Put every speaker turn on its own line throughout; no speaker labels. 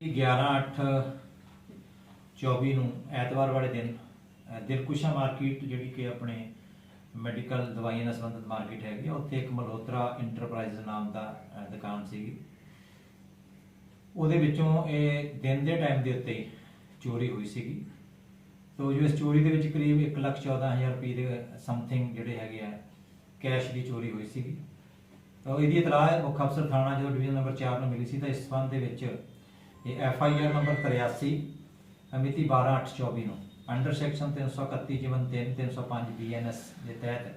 11/8/24 ਨੂੰ ਐਤਵਾਰ ਵਾਲੇ ਦਿਨ ਦਿਲਕੁਸ਼ਾ ਮਾਰਕੀਟ ਜਿਹੜੀ ਕਿ ਆਪਣੇ ਮੈਡੀਕਲ ਦਵਾਈਆਂ ਨਾਲ ਸੰਬੰਧਿਤ ਮਾਰਕੀਟ ਹੈਗੀ ਆ, ਉੱਥੇ ਇੱਕ ਮਲਹੋਤਰਾ ਇੰਟਰਪ੍ਰਾਈਜ਼ ਨਾਮ ਦਾ ਦੁਕਾਨ ਸੀਗੀ। ਉਹਦੇ ਵਿੱਚੋਂ ਇਹ ਦਿਨ ਦੇ ਟਾਈਮ ਦੇ ਉੱਤੇ ਚੋਰੀ ਹੋਈ ਸੀਗੀ। ਤੋ ਜੋ ਇਸ ਚੋਰੀ ਦੇ ਵਿੱਚ ਕਰੀਬ 114000 ਰੁਪਏ ਦੇ ਸਮਥਿੰਗ ਜਿਹੜੇ ਹੈਗੇ ਆ ਕੈਸ਼ ਦੀ ਚੋਰੀ ਹੋਈ ਸੀਗੀ। ਤਾਂ ਇਹਦੀ ਇਤਲਾਹ ਮੁੱਖ ਅਫਸਰ ਥਾਣਾ ਜੋ ਡਿਵੀਜ਼ਨ ਨੰਬਰ 4 ਨੂੰ ਮਿਲੀ ਸੀ ਤਾਂ ਇਸ ਸੰਬੰਧ ਦੇ ਵਿੱਚ ਇਹ ਐਫ ਆਈ ਆਰ ਨੰਬਰ 83 ਅਮਿਤੀ 12824 ਨੂੰ ਅੰਡਰ ਸੈਕਸ਼ਨ 331 ਜਿਵਨ 3 305 ਬੀਐਨਐਸ ਦੇ ਤਹਿਤ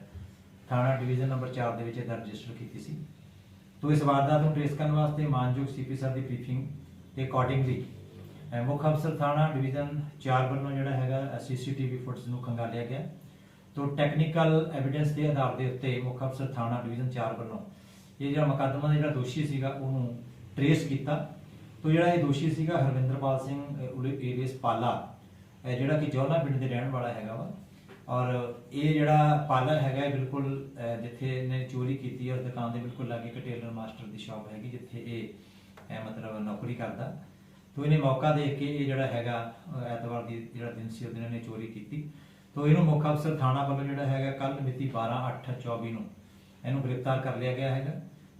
ਥਾਣਾ ਡਿਵੀਜ਼ਨ ਨੰਬਰ 4 ਦੇ ਵਿੱਚ ਇਹ ਦਰਜ ਰਜਿਸਟਰ ਕੀਤੀ ਸੀ। ਤੋ ਇਸ ਵਾਰਦਾਤ ਨੂੰ ਟ੍ਰੇਸ ਕਰਨ ਵਾਸਤੇ ਮਾਨਯੋਗ ਸੀਪੀ ਸਰ ਦੀ ਬਰੀਫਿੰਗ ਤੇ ਅਕੋਰਡਿੰਗਲੀ ਮੁੱਖ ਅਫਸਰ ਥਾਣਾ ਡਿਵੀਜ਼ਨ 4 ਵੱਲੋਂ ਜਿਹੜਾ ਹੈਗਾ ਸੀਸੀਟੀਵੀ ਫੁਟੇਜ ਨੂੰ ਖੰਗਾਲਿਆ ਗਿਆ। ਤੋ ਟੈਕਨੀਕਲ ਐਵੀਡੈਂਸ ਦੇ ਆਧਾਰ ਦੇ ਉੱਤੇ ਮੁੱਖ ਅਫਸਰ ਥਾਣਾ ਡਿਵੀਜ਼ਨ 4 ਵੱਲੋਂ ਇਹ ਜਿਹੜਾ ਮੁਕੱਦਮਾ ਦਾ ਜਿਹੜਾ ਦੋਸ਼ੀ ਸੀਗਾ ਉਹਨੂੰ ਟ੍ਰੇਸ ਕੀਤਾ। ਤੋ ਜਿਹੜਾ ਇਹ ਦੋਸ਼ੀ ਸੀਗਾ ਹਰਵਿੰਦਰਪਾਲ ਸਿੰਘ ਏਰੀਅਸ ਪਾਲਾ ਇਹ ਜਿਹੜਾ ਕਿ ਜੌਲਾ ਪਿੰਡ ਦੇ ਰਹਿਣ ਵਾਲਾ ਹੈਗਾ ਵਾ। ਔਰ ਇਹ ਜਿਹੜਾ ਪਾਲਾ ਹੈਗਾ ਇਹ ਬਿਲਕੁਲ ਅਹ, ਜਿੱਥੇ ਇਹਨੇ ਚੋਰੀ ਕੀਤੀ ਔਰ ਦੁਕਾਨ ਦੇ ਬਿਲਕੁਲ ਲਾਗੇ ਇੱਕ ਟੇਲਰ ਮਾਸਟਰ ਦੀ ਸ਼ਾਪ ਹੈਗੀ ਜਿੱਥੇ ਇਹ ਇਹ ਮਤਲਬ ਨੌਕਰੀ ਕਰਦਾ। ਤੋ ਇਹਨੇ ਮੌਕਾ ਦੇਖ ਕੇ ਇਹ ਜਿਹੜਾ ਹੈਗਾ ਅਹ, ਐਤਵਾਰ ਦੀ ਜਿਹੜਾ ਦਿਨ ਸੀ ਉਹ ਦਿਨ ਇਹਨੇ ਚੋਰੀ ਕੀਤੀ। ਤੋ ਇਹਨੂੰ ਮੁੱਖ ਅਫਸਰ ਥਾਣਾ ਵੱਲੋਂ ਜਿਹੜਾ ਹੈਗਾ ਕੱਲ ਮਿਤੀ 12/8/24 ਨੂੰ ਇਹਨੂੰ ਗ੍ਰਿਫਤਾਰ ਕਰ ਲਿਆ ਗਿਆ ਹੈਗਾ।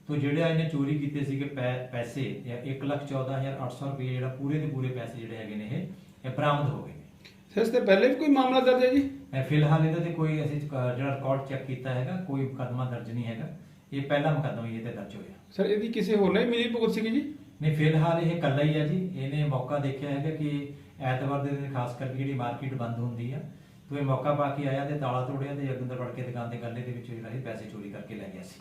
ਤੋ ਜਿਹੜਾ ਇਹਨੇ ਚੋਰੀ ਕੀਤੇ ਸੀਗੇ ਪੈਸੇ 114800 ਰੁਪਏ ਜਿਹੜਾ ਪੂਰੇ ਦੇ ਪੂਰੇ ਪੈਸੇ ਜਿਹੜੇ ਹੈਗੇ ਨੇ ਇਹ ਇਹ ਬਰਾਮਦ ਹੋ ਗਏ ਨੇ।
ਸਰ ਇਸ ਤੇ ਪਹਿਲੇ ਵੀ ਕੋਈ ਮਾਮਲਾ ਦਰਜ ਹੈ ਜੀ?
ਇਹ ਫਿਲਹਾਲ ਇਹਦੇ ਤੇ ਕੋਈ ਅਸੀਂ ਜਿਹੜਾ ਰਿਕਾਰਡ ਚੈੱਕ ਕੀਤਾ ਹੈਗਾ ਕੋਈ ਮੁਕੱਦਮਾ ਦਰਜ ਨਹੀਂ ਹੈਗਾ। ਇਹ ਪਹਿਲਾ ਮੁਕੱਦਮਾ ਹੀ ਇਹ ਤੇ ਦਰਜ ਹੋਇਆ।
ਸਰ ਇਹਦੀ ਕਿਸੇ ਹੋਰ ਹੀ ਮਿਲੀ ਭੁਗਤ ਸੀਗੀ ਜੀ?
ਨਹੀਂ ਫਿਲਹਾਲ ਇਹ ਇਕੱਲਾ ਹੀ ਹੈ ਜੀ। ਇਹਨੇ ਮੌਕਾ ਦੇਖਿਆ ਹੈਗਾ ਕਿ ਐਤਵਾਰ ਦੇ ਦਿਨ ਖਾਸ ਕਰਕੇ ਜਿਹੜੀ ਮਾਰਕੀਟ ਬੰਦ ਹੁੰਦੀ ਆ ਤੋ ਇਹ ਮੌਕਾ ਪਾ ਕੇ ਆਇਆ ਤੇ ਤਾਲਾ ਤੋੜਿਆ ਤੇ ਅੰਦਰ ਵੜ ਕੇ ਦੁਕਾਨ ਦੇ ਗੱਲੇ ਦੇ ਵਿੱਚ ਜਿਹੜਾ ਇਹ ਪੈਸੇ ਚੋਰੀ ਕਰਕੇ ਲੈ ਗਿਆ ਸੀ।